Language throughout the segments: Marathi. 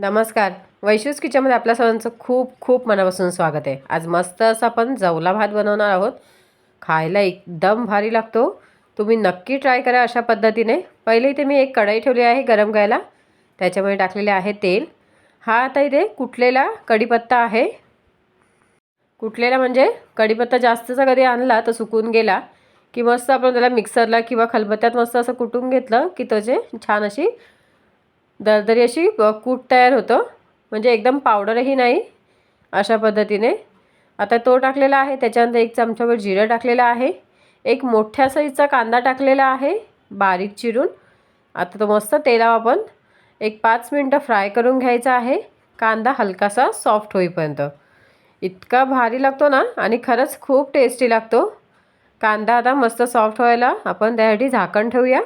नमस्कार. वैशूस किचनमध्ये आपल्या सर्वांचं खूप खूप मनापासून स्वागत आहे. आज मस्त असं आपण जवला भात बनवणार आहोत. खायला एकदम भारी लागतो. तुम्ही नक्की ट्राय करा अशा पद्धतीने. पहिले इथे मी एक कढई ठेवली आहे गरम करायला. त्याच्यामध्ये टाकलेले आहे तेल. हा आता इथे कुठलेला कढीपत्ता आहे. कुठलेला म्हणजे कढीपत्ता जास्तचा कधी आणला तर सुकून गेला. की मस्त आपण त्याला मिक्सरला किंवा खलबत्त्यात मस्त असं कुटून घेतलं की त्याचे छान अशी दरदरी अशी कूट तयार होतं. म्हणजे एकदम पावडरही नाही अशा पद्धतीने. आता तो टाकलेला आहे त्याच्यानंतर एक चमचाभर जिरं टाकलेलं आहे. एक मोठ्या साईजचा कांदा टाकलेला आहे बारीक चिरून. आता तो मस्त तेलावर आपण एक पाच मिनटं फ्राय करून घ्यायचा आहे. कांदा हलकासा सॉफ्ट होईपर्यंत. इतका भारी लागतो ना आणि खरंच खूप टेस्टी लागतो. कांदा आता मस्त सॉफ्ट व्हायला आपण त्यासाठी झाकण ठेवूया.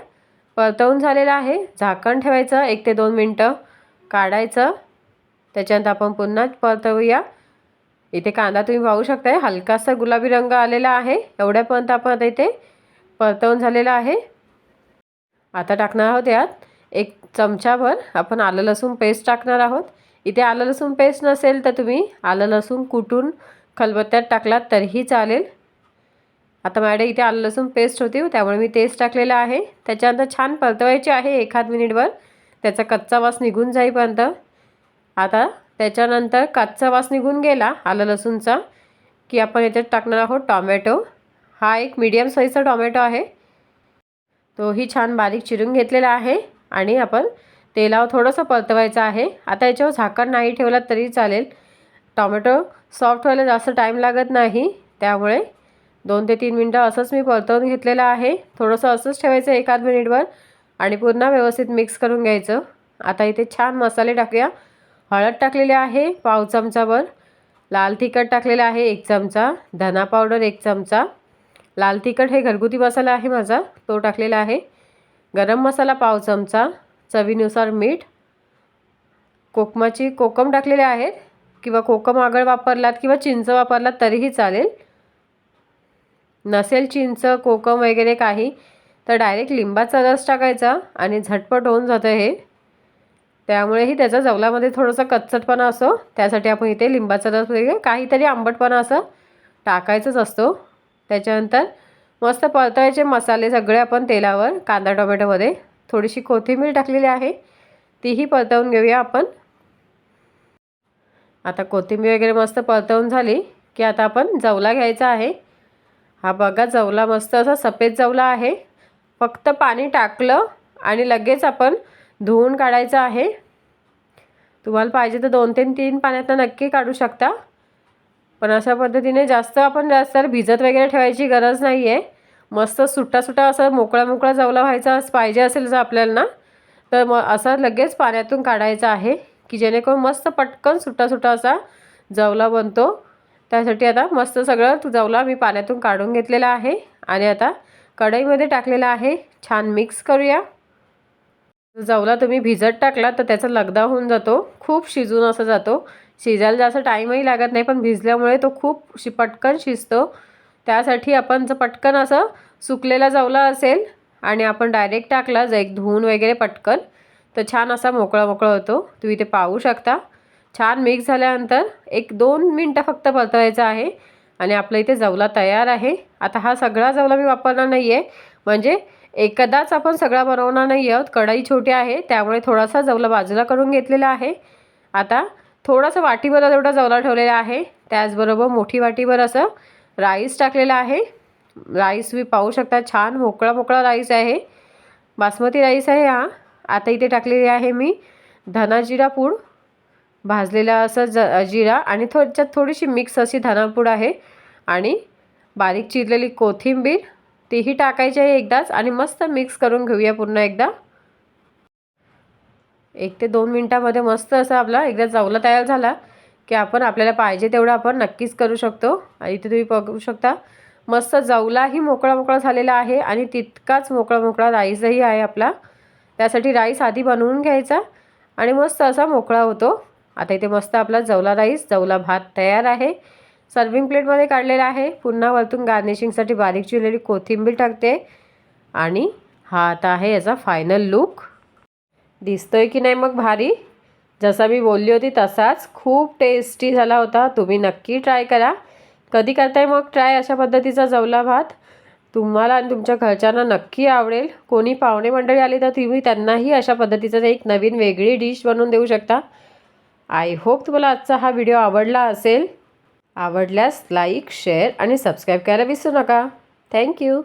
परतवून झालेलं आहे. झाकण ठेवायचं एक ते दोन मिनटं. काढायचं. त्याच्यानंतर आपण पुन्हा परतवूया. इथे कांदा तुम्ही पाहू शकताय. हलकासा गुलाबी रंग आलेला आहे. एवढ्यापर्यंत आपण आता इथे परतवून झालेलं आहे. आता टाकणार आहोत यात एक चमचाभर आपण आलं लसूण पेस्ट टाकणार आहोत. इथे आलं लसूण पेस्ट नसेल तर तुम्ही आलं लसूण कुटून खलबत्त्यात टाकलात तरीही चालेल. आता माझ्याकडे इथे आलं लसूण पेस्ट होती त्यामुळे मी तेच टाकलेलं आहे. त्याच्यानंतर छान परतवायची आहे एखाद मिनिटभर. त्याचा कच्चा वास निघून जाईपर्यंत. आता त्याच्यानंतर कच्चा वास निघून गेला आलं लसूणचा की आपण याच्यात टाकणार आहोत टॉमॅटो. हा एक मीडियम साईजचा टॉमॅटो आहे. तोही छान बारीक चिरून घेतलेला आहे आणि आपण तेलावर थोडंसं परतवायचं आहे. आता याच्यावर झाकण नाही ठेवलं तरी चालेल. टॉमॅटो सॉफ्ट व्हायला जास्त टाईम लागत नाही त्यामुळे दोन ते तीन मिनटं असंच मी परतवून घेतलेलं आहे. थोडंसं असंच ठेवायचं एखाद मिनिटभर आणि पुन्हा व्यवस्थित मिक्स करून घ्यायचं. आता इथे छान मसाले टाकूया. हळद टाकलेली आहे पाव चमचाभर. लाल तिखट टाकलेलं आहे एक चमचा. धना पावडर एक चमचा. लाल तिखट हे घरगुती मसाला आहे माझा. तो टाकलेला आहे. गरम मसाला पाव चमचा. चवीनुसार मीठ. कोकमाची कोकम टाकलेले आहेत. किंवा कोकम आगळ वापरलात किंवा चिंच वापरलात तरीही चालेल. नसेल चिंच कोकम वगैरे काही तर डायरेक्ट लिंबाचा रस टाकायचा आणि झटपट होऊन जातं हे. त्यामुळेही त्याचा जवलामध्ये थोडंसं कच्चटपणा असो त्यासाठी आपण इथे लिंबाचा रस वगैरे काहीतरी आंबटपणा असं टाकायचंच असतो. त्याच्यानंतर मस्त परतायचे मसाले सगळे आपण तेलावर कांदा टोमॅटोमध्ये. थोडीशी कोथिंबीर टाकलेली आहे तीही परतवून घेऊया आपण. आता कोथिंबीर वगैरे मस्त परतवून झाली की आता आपण जवला घ्यायचा आहे. हा बघा जवला मस्त असा सफेद जवला आहे. फक्त पाणी टाकलं आणि लगेच आपण धुवून काढायचं आहे. तुम्हाला पाहिजे तर दोन तीन तीन पाण्यातनं नक्की काढू शकता. पण अशा पद्धतीने जास्त आपण जास्त भिजत वगैरे ठेवायची गरज नाही आहे मस्त सुट्टा सुट्टा असं मोकळा मोकळा जवला व्हायचा पाहिजे असेल जर आपल्याला ना तर मग असा लगेच पाण्यातून काढायचा आहे की जेणेकरून मस्त पटकन सुट्टा सुट्टा असा जवला बनतो. त्यासाठी आता मस्त सगळं तुझावला मी पाण्यातून काढून घेतलेला आहे आणि आता कढईमध्ये टाकलेला आहे. छान मिक्स करूया. जवला तुम्ही भिजत टाकला तर त्याचा लगदा होऊन जातो. खूप शिजून असं जातो. शिजायला जास्त टाईमही लागत नाही पण भिजल्यामुळे तो खूप शि पटकन शिजतो. त्यासाठी आपण जर पटकन असं सुकलेला जवला असेल आणि आपण डायरेक्ट टाकला जर एक धुवून वगैरे पटकन तर छान असा मोकळा मोकळा होतो. तुम्ही ते पाहू शकता. छान मिक्स झाल्यानंतर एक दोन मिनटं फक्त परतवायचं आहे. आणि आपलं इथे जवला तयार आहे. आता हा सगळा जवला मी वापरणार नाही आहे म्हणजे एकदाच आपण सगळा बनवणार नाही आहोत. कढई छोटी आहे. त्यामुळे थोडासा जवला बाजूला करून घेतलेला आहे. आता थोडासा वाटीभर एवढा जवला ठेवलेला आहे. त्याचबरोबर मोठी वाटीभर असं राईस टाकलेला आहे. राईस मी पाहू शकता. छान मोकळा मोकळा राईस आहे. बासमती राईस आहे हा. आता इथे टाकलेली आहे मी धनाजिरा पूड. भाजलेला असं ज जिरा आणि थोडच्यात थोडीशी मिक्स अशी धनापूड आहे. आणि बारीक चिरलेली कोथिंबीर तीही टाकायची आहे एकदाच आणि मस्त मिक्स करून घेऊया पुन्हा एकदा. एक ते दोन मिनटामध्ये मस्त असा आपला एकदा चवला तयार झाला की आपण आपल्याला पाहिजे तेवढं आपण नक्कीच करू शकतो. आणि इथे तुम्ही बघू शकता मस्त जवलाही मोकळा मोकळा झालेला आहे आणि तितकाच मोकळा मोकळा राईसही आहे आपला. त्यासाठी राईस आधी बनवून घ्यायचा आणि मस्त असा मोकळा होतो. आता इथे मस्त आपला जवला राईस जवला भात तयार आहे. सर्विंग प्लेटमध्ये काढलेला आहे. पुन्हा वरतून गार्निशिंगसाठी बारीक चिरलेली कोथिंबीर टाकते. आणि हा आता आहे याचा फायनल लुक दिसतोय की नाही मग भारी? जसा मी बोलली होती तसाच. खूप टेस्टी झाला होता. तुम्ही नक्की ट्राय करा. कधी करताय मग ट्राय अशा पद्धतीचा जवला भात? तुम्हाला आणि तुमच्या घरच्यांना नक्की आवडेल. कोणी पाहुणे मंडळी आली तर तुम्ही त्यांनाही अशा पद्धतीचं एक नवीन वेगळी डिश बनवून देऊ शकता. आय होप तुम्हाला आजचा हा व्हिडिओ आवडला असेल. आवडल्यास लाईक शेअर आणि सबस्क्राईब करायला विसरू नका. थँक्यू